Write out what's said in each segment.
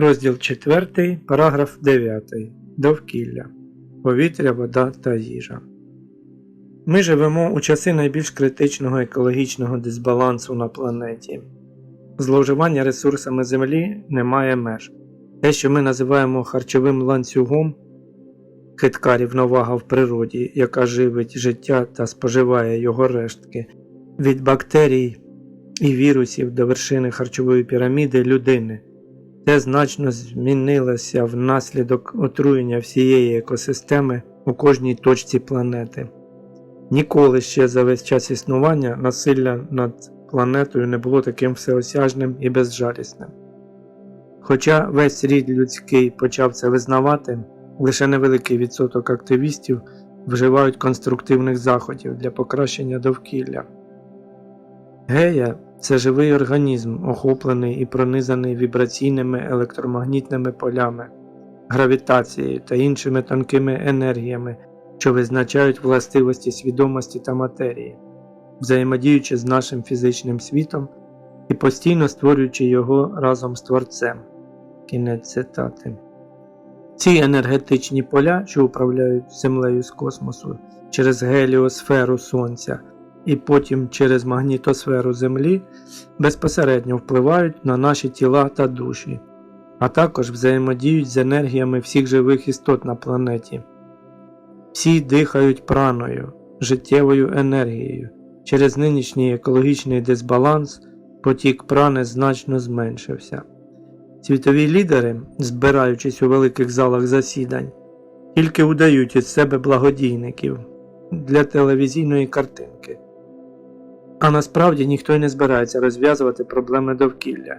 Розділ 4, параграф 9. Довкілля. Повітря, вода та їжа. Ми живемо у часи найбільш критичного екологічного дисбалансу на планеті. Зловживання ресурсами Землі не має меж. Те, що ми називаємо харчовим ланцюгом, хитка рівновага в природі, яка живить життя та споживає його рештки, від бактерій і вірусів до вершини харчової піраміди людини. Це значно змінилося внаслідок отруєння всієї екосистеми у кожній точці планети. Ніколи ще за весь час існування насилля над планетою не було таким всеосяжним і безжалісним. Хоча весь рід людський почав це визнавати, лише невеликий відсоток активістів вживають конструктивних заходів для покращення довкілля. Гея це живий організм, охоплений і пронизаний вібраційними електромагнітними полями, гравітацією та іншими тонкими енергіями, що визначають властивості свідомості та матерії, взаємодіючи з нашим фізичним світом і постійно створюючи його разом з Творцем. Кінець цитати. Ці енергетичні поля, що управляють Землею з космосу через геліосферу Сонця і потім через магнітосферу Землі, безпосередньо впливають на наші тіла та душі, а також взаємодіють з енергіями всіх живих істот на планеті. Всі дихають праною, життєвою енергією. Через нинішній екологічний дисбаланс потік прани значно зменшився. Світові лідери, збираючись у великих залах засідань, тільки удають із себе благодійників для телевізійної картинки. А насправді ніхто й не збирається розв'язувати проблеми довкілля.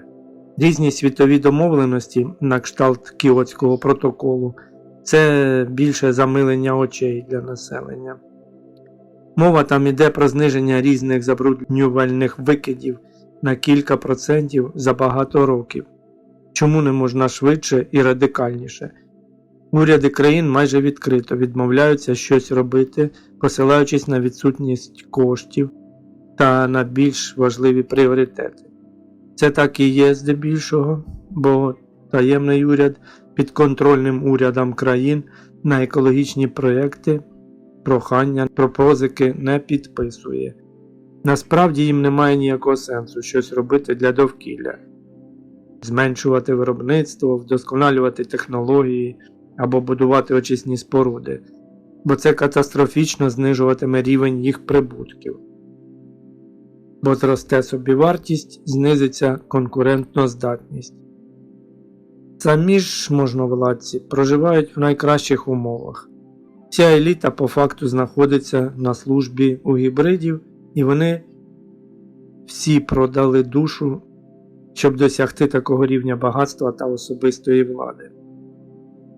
Різні світові домовленості на кшталт Кіотського протоколу це більше замилення очей для населення. Мова там іде про зниження різних забруднювальних викидів на кілька процентів за багато років. Чому не можна швидше і радикальніше? Уряди країн майже відкрито відмовляються щось робити, посилаючись на відсутність коштів та на більш важливі пріоритети. Це так і є здебільшого, бо таємний уряд підконтрольним урядам країн на екологічні проекти прохання про позики не підписує. Насправді їм немає ніякого сенсу щось робити для довкілля, зменшувати виробництво, вдосконалювати технології або будувати очисні споруди, бо це катастрофічно знижуватиме рівень їх прибутків. Бо зросте собівартість, знизиться конкурентна здатність. Самі ж можновладці проживають в найкращих умовах. Вся еліта по факту знаходиться на службі у гібридів, і вони всі продали душу, щоб досягти такого рівня багатства та особистої влади.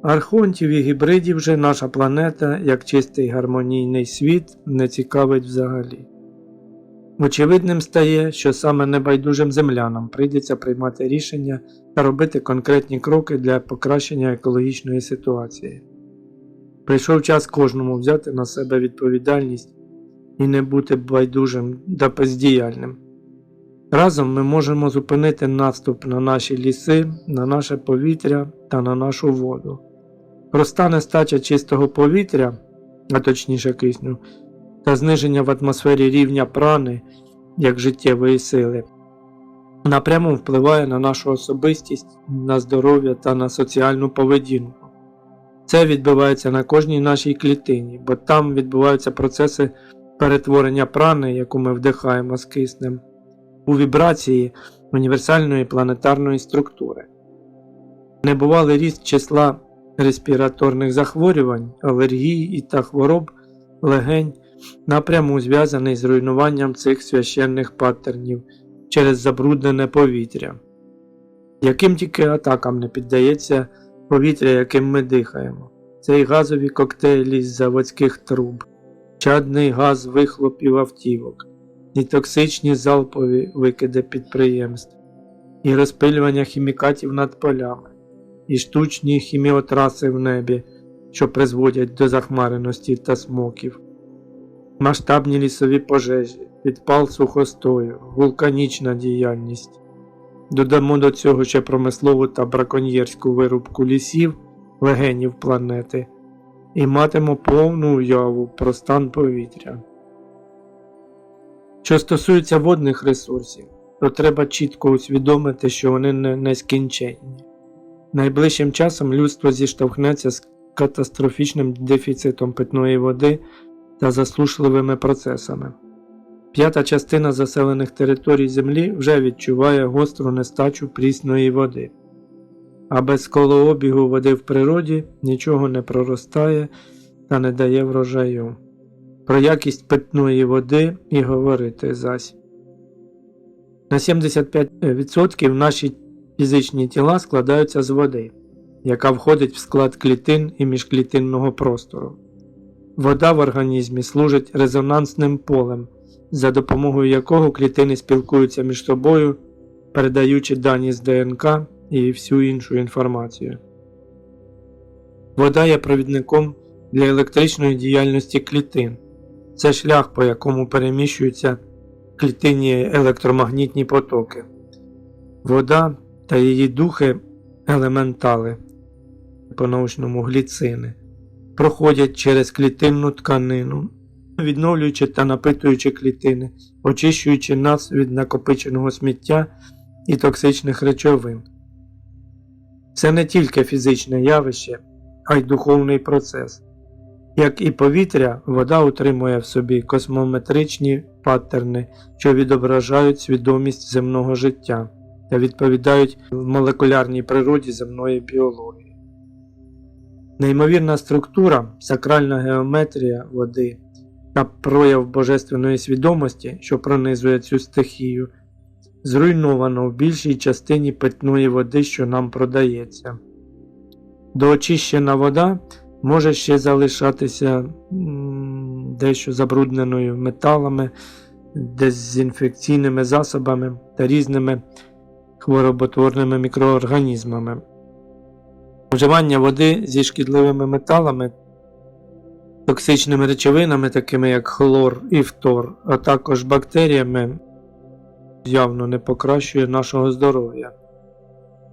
Архонтів і гібридів же наша планета, як чистий гармонійний світ, не цікавить взагалі. Очевидним стає, що саме небайдужим землянам прийдеться приймати рішення та робити конкретні кроки для покращення екологічної ситуації. Прийшов час кожному взяти на себе відповідальність і не бути байдужим та бездіяльним. Разом ми можемо зупинити наступ на наші ліси, на наше повітря та на нашу воду. Проста нестача чистого повітря, а точніше кисню, та зниження в атмосфері рівня прани як життєвої сили напряму впливає на нашу особистість, на здоров'я та на соціальну поведінку. Це відбувається на кожній нашій клітині, бо там відбуваються процеси перетворення прани, яку ми вдихаємо з киснем, у вібрації універсальної планетарної структури. Небувалий ріст числа респіраторних захворювань, алергій та хвороб легень напряму зв'язаний з руйнуванням цих священних паттернів через забруднене повітря, яким тільки атакам не піддається повітря, яким ми дихаємо. Це і газові коктейлі з заводських труб, чадний газ вихлопів автівок, і токсичні залпові викиди підприємств, і розпилювання хімікатів над полями, і штучні хіміотраси в небі, що призводять до захмареності та смоків, масштабні лісові пожежі, підпал сухостою, вулканічна діяльність, додамо до цього ще промислову та браконьєрську вирубку лісів, легенів планети, і матимо повну уяву про стан повітря. Що стосується водних ресурсів, то треба чітко усвідомити, що вони не нескінченні. Найближчим часом людство зіштовхнеться з катастрофічним дефіцитом питної води та засушливими процесами. П'ята частина заселених територій Землі вже відчуває гостру нестачу прісної води, а без колообігу води в природі нічого не проростає та не дає врожаю. Про якість питної води і говорити зась. На 75% наші фізичні тіла складаються з води, яка входить в склад клітин і міжклітинного простору. Вода в організмі служить резонансним полем, за допомогою якого клітини спілкуються між собою, передаючи дані з ДНК і всю іншу інформацію. Вода є провідником для електричної діяльності клітин. Це шлях, по якому переміщуються клітинні електромагнітні потоки. Вода та її духи елементали, по-научному гліцини, проходять через клітинну тканину, відновлюючи та напитуючи клітини, очищуючи нас від накопиченого сміття і токсичних речовин. Це не тільки фізичне явище, а й духовний процес. Як і повітря, вода утримує в собі космометричні паттерни, що відображають свідомість земного життя та відповідають молекулярній природі земної біології. Неймовірна структура, сакральна геометрія води та прояв божественної свідомості, що пронизує цю стихію, зруйновано в більшій частині питної води, що нам продається. Доочищена вода може ще залишатися дещо забрудненою металами, дезінфекційними засобами та різними хвороботворними мікроорганізмами. Вживання води зі шкідливими металами, токсичними речовинами, такими як хлор і фтор, а також бактеріями, явно не покращує нашого здоров'я.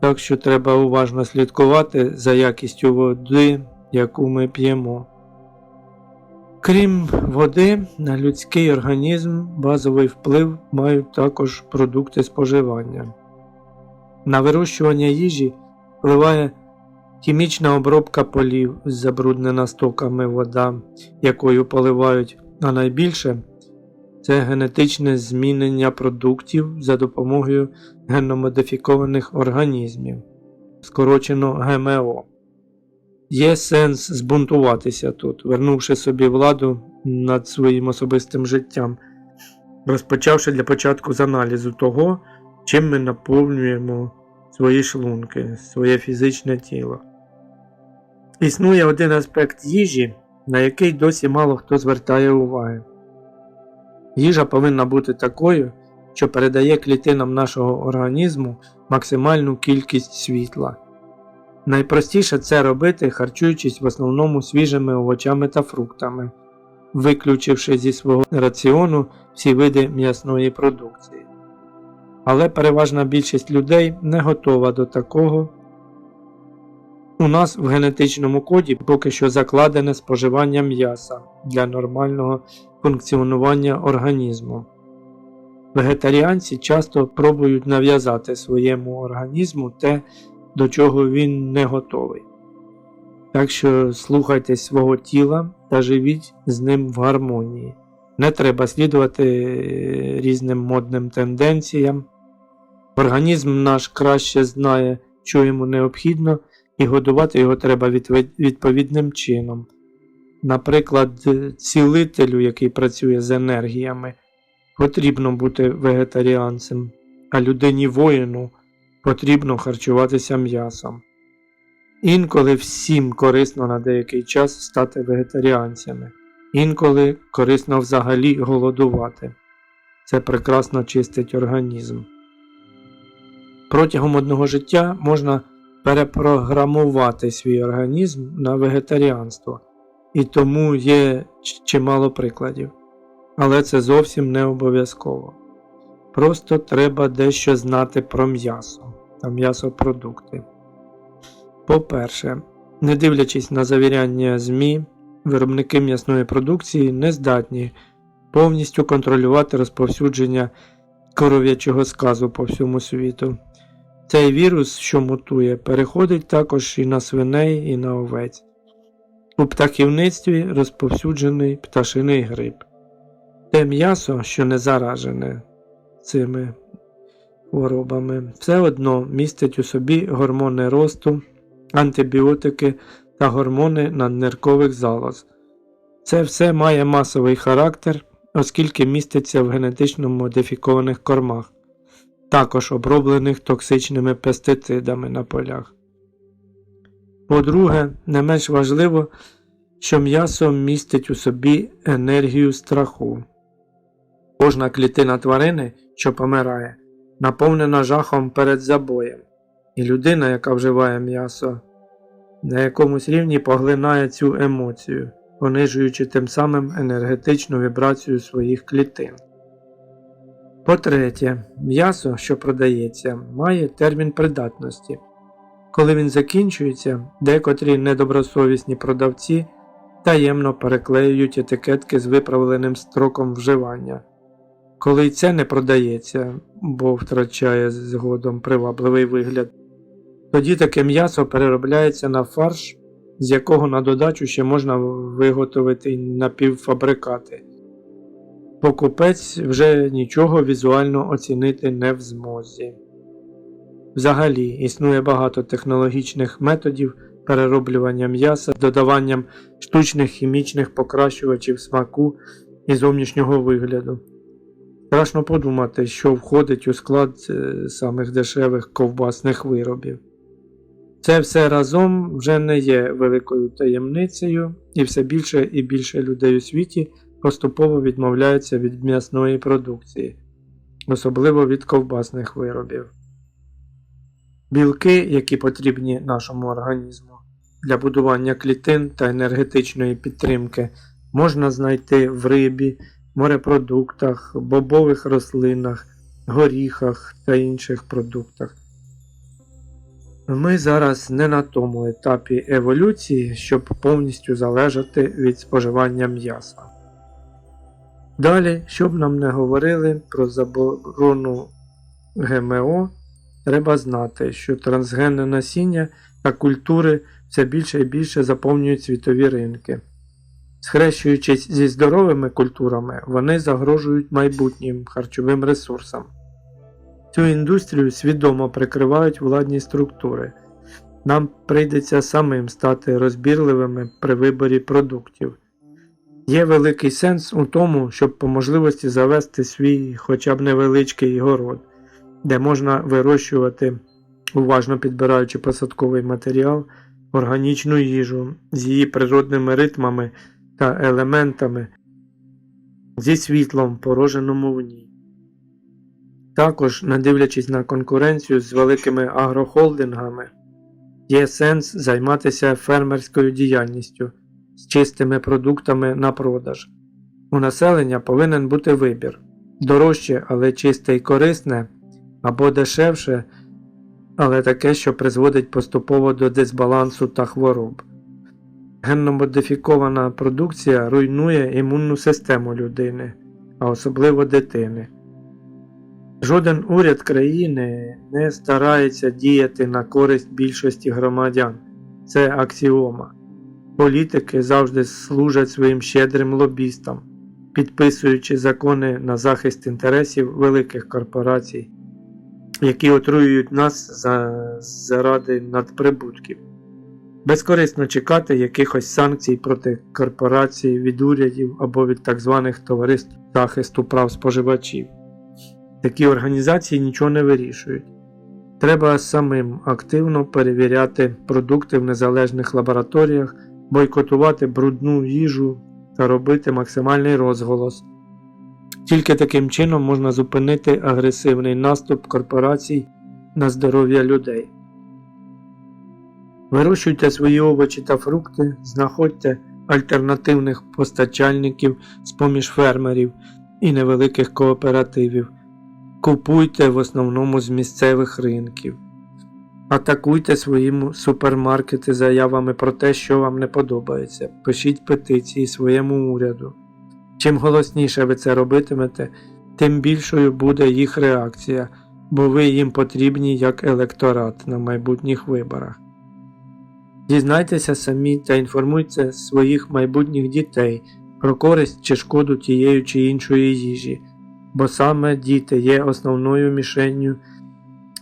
Так що треба уважно слідкувати за якістю води, яку ми п'ємо. Крім води, на людський організм базовий вплив мають також продукти споживання. На вирощування їжі впливає хімічна обробка полів, забруднена стоками вода, якою поливають, а найбільше це генетичне змінення продуктів за допомогою генномодифікованих організмів, скорочено ГМО. Є сенс збунтуватися тут, вернувши собі владу над своїм особистим життям, розпочавши для початку з аналізу того, чим ми наповнюємо свої шлунки, своє фізичне тіло. Існує один аспект їжі, на який досі мало хто звертає уваги. Їжа повинна бути такою, що передає клітинам нашого організму максимальну кількість світла. Найпростіше це робити, харчуючись в основному свіжими овочами та фруктами, виключивши зі свого раціону всі види м'ясної продукції. Але переважна більшість людей не готова до такого. У нас в генетичному коді поки що закладене споживання м'яса для нормального функціонування організму. Вегетаріанці часто пробують нав'язати своєму організму те, до чого він не готовий. Так що слухайтесь свого тіла та живіть з ним в гармонії. Не треба слідувати різним модним тенденціям. Організм наш краще знає, що йому необхідно, і годувати його треба відповідним чином. Наприклад, цілителю, який працює з енергіями, потрібно бути вегетаріанцем, а людині воїну потрібно харчуватися м'ясом. Інколи всім корисно на деякий час стати вегетаріанцями, інколи корисно взагалі голодувати. Це прекрасно чистить організм. Протягом одного життя можна перепрограмувати свій організм на вегетаріанство, і тому є чимало прикладів. Але це зовсім не обов'язково. Просто треба дещо знати про м'ясо та м'ясопродукти. По-перше, не дивлячись на завіряння ЗМІ, виробники м'ясної продукції не здатні повністю контролювати розповсюдження коров'ячого сказу по всьому світу. Цей вірус, що мутує, переходить також і на свиней, і на овець. У птахівництві розповсюджений пташиний грип. Те м'ясо, що не заражене цими хворобами, все одно містить у собі гормони росту, антибіотики та гормони надниркових залоз. Це все має масовий характер, оскільки міститься в генетично модифікованих кормах, також оброблених токсичними пестицидами на полях. По-друге, не менш важливо, що м'ясо містить у собі енергію страху. Кожна клітина тварини, що помирає, наповнена жахом перед забоєм, і людина, яка вживає м'ясо, на якомусь рівні поглинає цю емоцію, понижуючи тим самим енергетичну вібрацію своїх клітин. По-третє, м'ясо, що продається, має термін придатності. Коли він закінчується, декотрі недобросовісні продавці таємно переклеюють етикетки з виправленим строком вживання. Коли й це не продається, бо втрачає згодом привабливий вигляд, тоді таке м'ясо переробляється на фарш, з якого на додачу ще можна виготовити напівфабрикати. Покупець вже нічого візуально оцінити не в змозі. Взагалі існує багато технологічних методів перероблювання м'яса з додаванням штучних хімічних покращувачів смаку і зовнішнього вигляду. Страшно подумати, що входить у склад е, самих дешевих ковбасних виробів. Це все разом вже не є великою таємницею, і все більше і більше людей у світі поступово відмовляються від м'ясної продукції, особливо від ковбасних виробів. Білки, які потрібні нашому організму для будування клітин та енергетичної підтримки, можна знайти в рибі, морепродуктах, бобових рослинах, горіхах та інших продуктах. Ми зараз не на тому етапі еволюції, щоб повністю залежати від споживання м'яса. Далі, щоб нам не говорили про заборону ГМО, треба знати, що трансгенне насіння та культури все більше і більше заповнюють світові ринки. Схрещуючись зі здоровими культурами, вони загрожують майбутнім харчовим ресурсам. Цю індустрію свідомо прикривають владні структури. Нам прийдеться самим стати розбірливими при виборі продуктів. Є великий сенс у тому, щоб по можливості завести свій хоча б невеличкий город, де можна вирощувати, уважно підбираючи посадковий матеріал, органічну їжу з її природними ритмами та елементами, зі світлом, пороженому в ній. Також, не дивлячись на конкуренцію з великими агрохолдингами, є сенс займатися фермерською діяльністю з чистими продуктами на продаж. У населення повинен бути вибір дорожче, але чисте і корисне, або дешевше, але таке, що призводить поступово до дисбалансу та хвороб. Генно-модифікована продукція руйнує імунну систему людини, а особливо дитини. Жоден уряд країни не старається діяти на користь більшості громадян. Це аксіома. Політики завжди служать своїм щедрим лобістам, підписуючи закони на захист інтересів великих корпорацій, які отруюють нас за, заради надприбутків. Безкорисно чекати якихось санкцій проти корпорацій від урядів або від так званих товариств захисту прав споживачів. Такі організації нічого не вирішують. Треба самим активно перевіряти продукти в незалежних лабораторіях, бойкотувати брудну їжу та робити максимальний розголос. Тільки таким чином можна зупинити агресивний наступ корпорацій на здоров'я людей. Вирощуйте свої овочі та фрукти, знаходьте альтернативних постачальників з поміж фермерів і невеликих кооперативів. Купуйте в основному з місцевих ринків. Атакуйте свої супермаркети заявами про те, що вам не подобається. Пишіть петиції своєму уряду. Чим голосніше ви це робитимете, тим більшою буде їх реакція, бо ви їм потрібні як електорат на майбутніх виборах. Дізнайтеся самі та інформуйте своїх майбутніх дітей про користь чи шкоду тієї чи іншої їжі, бо саме діти є основною мішенню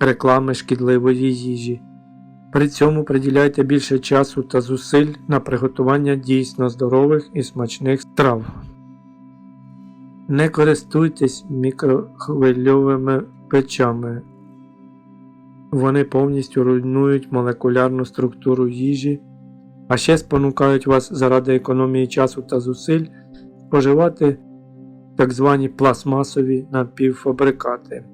реклами шкідливої їжі. При цьому приділяйте більше часу та зусиль на приготування дійсно здорових і смачних страв. Не користуйтесь мікрохвильовими печами. Вони повністю руйнують молекулярну структуру їжі, а ще спонукають вас заради економії часу та зусиль споживати так звані пластмасові напівфабрикати,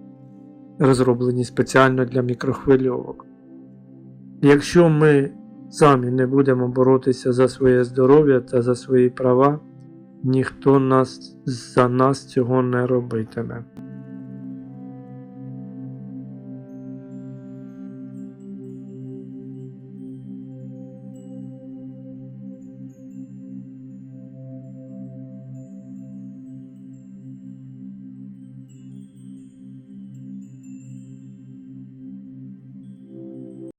розроблені спеціально для мікрохвильовок. Якщо ми самі не будемо боротися за своє здоров'я та за свої права, ніхто нас за нас цього не робитиме.